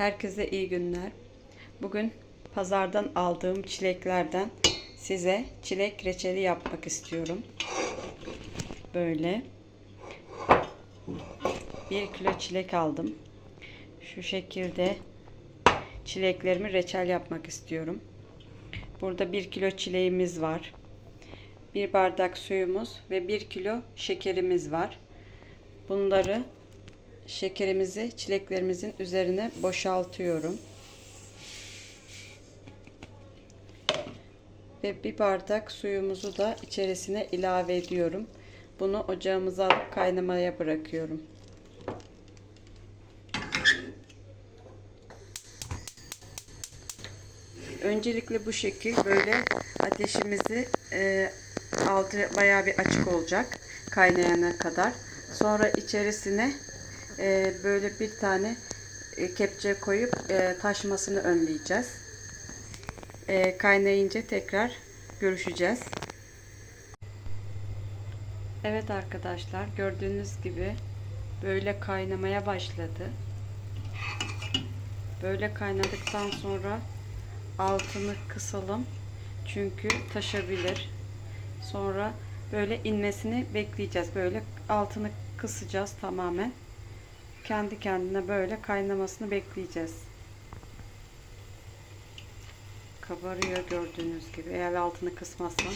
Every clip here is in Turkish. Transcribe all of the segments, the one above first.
Herkese iyi günler. Bugün pazardan aldığım çileklerden size çilek reçeli yapmak istiyorum. Böyle. Bir kilo çilek aldım. Şu şekilde çileklerimi reçel yapmak istiyorum. Burada bir kilo çileğimiz var. Bir bardak suyumuz ve bir kilo şekerimiz var. Bunları şekerimizi çileklerimizin üzerine boşaltıyorum. Ve bir bardak suyumuzu da içerisine ilave ediyorum. Bunu ocağımıza alıp kaynamaya bırakıyorum. Öncelikle bu şekil böyle ateşimizi e, altı bayağı bir açık olacak kaynayana kadar. Sonra içerisine e, böyle bir tane e, kepçe koyup e, taşmasını önleyeceğiz. E, kaynayınca tekrar görüşeceğiz. Evet arkadaşlar gördüğünüz gibi böyle kaynamaya başladı. Böyle kaynadıktan sonra altını kısalım. Çünkü taşabilir. Sonra böyle inmesini bekleyeceğiz. Böyle altını kısacağız tamamen. Kendi kendine böyle kaynamasını bekleyeceğiz. Kabarıyor gördüğünüz gibi. Eğer altını kısmazsan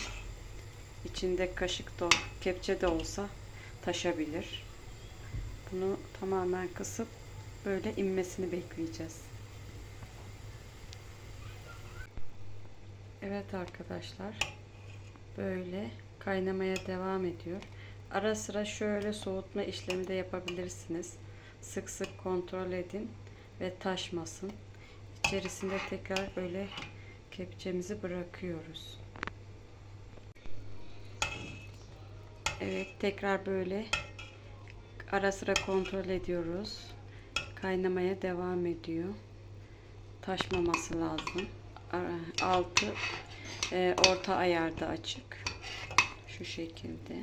içinde kaşık da kepçe de olsa taşabilir. Bunu tamamen kısıp böyle inmesini bekleyeceğiz. Evet arkadaşlar böyle kaynamaya devam ediyor. Ara sıra şöyle soğutma işlemi de yapabilirsiniz. Sık sık kontrol edin ve taşmasın. İçerisinde tekrar böyle kepçemizi bırakıyoruz. Evet tekrar böyle ara sıra kontrol ediyoruz. Kaynamaya devam ediyor. Taşmaması lazım. Altı e, orta ayarda açık. Şu şekilde.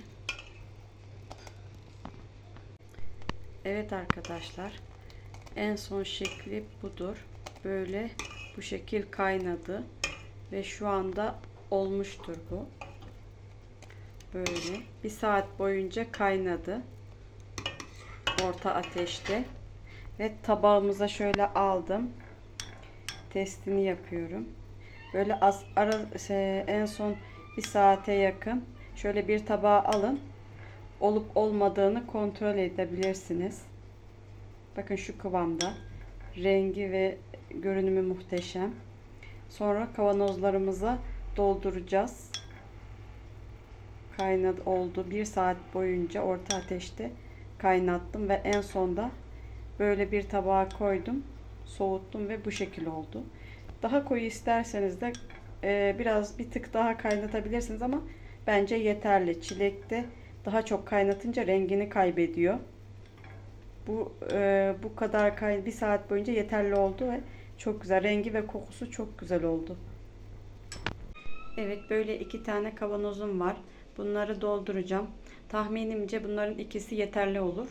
Evet arkadaşlar. En son şekli budur. Böyle bu şekil kaynadı. Ve şu anda olmuştur bu. Böyle bir saat boyunca kaynadı. Orta ateşte. Ve tabağımıza şöyle aldım. Testini yapıyorum. Böyle az ara şey, en son bir saate yakın şöyle bir tabağa alın olup olmadığını kontrol edebilirsiniz. Bakın şu kıvamda. Rengi ve görünümü muhteşem. Sonra kavanozlarımıza dolduracağız. Kaynadı oldu. Bir saat boyunca orta ateşte kaynattım ve en sonda böyle bir tabağa koydum. Soğuttum ve bu şekil oldu. Daha koyu isterseniz de e, biraz bir tık daha kaynatabilirsiniz ama bence yeterli. Çilekte daha çok kaynatınca rengini kaybediyor. Bu e, bu kadar kay bir saat boyunca yeterli oldu ve çok güzel rengi ve kokusu çok güzel oldu. Evet böyle iki tane kavanozum var. Bunları dolduracağım. Tahminimce bunların ikisi yeterli olur.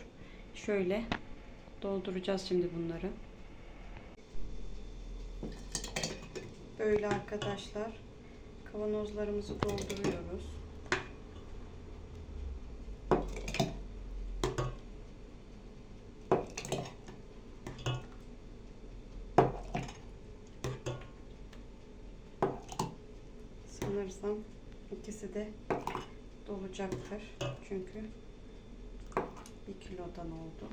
Şöyle dolduracağız şimdi bunları. Böyle arkadaşlar kavanozlarımızı dolduruyoruz. Sanırsam ikisi de dolacaktır. Çünkü bir kilodan oldu.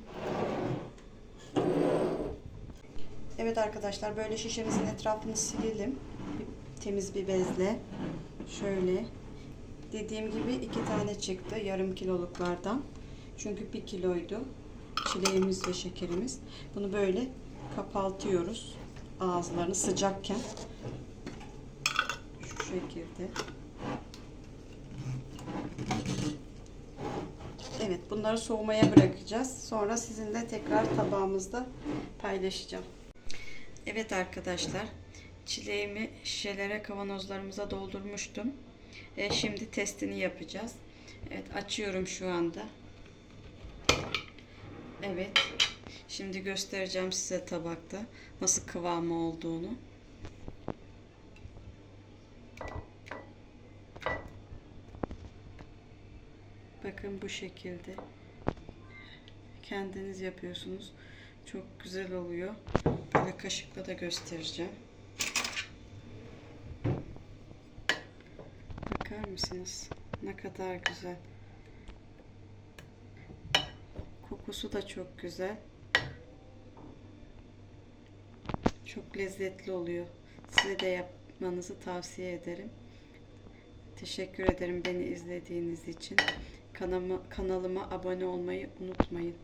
Evet arkadaşlar böyle şişemizin etrafını silelim. Bir, temiz bir bezle. Şöyle. Dediğim gibi iki tane çıktı yarım kiloluklardan. Çünkü bir kiloydu. Çileğimiz ve şekerimiz. Bunu böyle kapatıyoruz. Ağızlarını sıcakken. Şu şekilde. Evet bunları soğumaya bırakacağız. Sonra sizinle tekrar tabağımızda paylaşacağım. Evet arkadaşlar çileğimi şişelere kavanozlarımıza doldurmuştum. E, şimdi testini yapacağız. Evet açıyorum şu anda. Evet Şimdi göstereceğim size tabakta nasıl kıvamı olduğunu. Bakın bu şekilde. Kendiniz yapıyorsunuz. Çok güzel oluyor. Böyle kaşıkla da göstereceğim. Bakar mısınız? Ne kadar güzel. Kokusu da çok güzel. Çok lezzetli oluyor. Size de yapmanızı tavsiye ederim. Teşekkür ederim beni izlediğiniz için. Kanalıma, kanalıma abone olmayı unutmayın.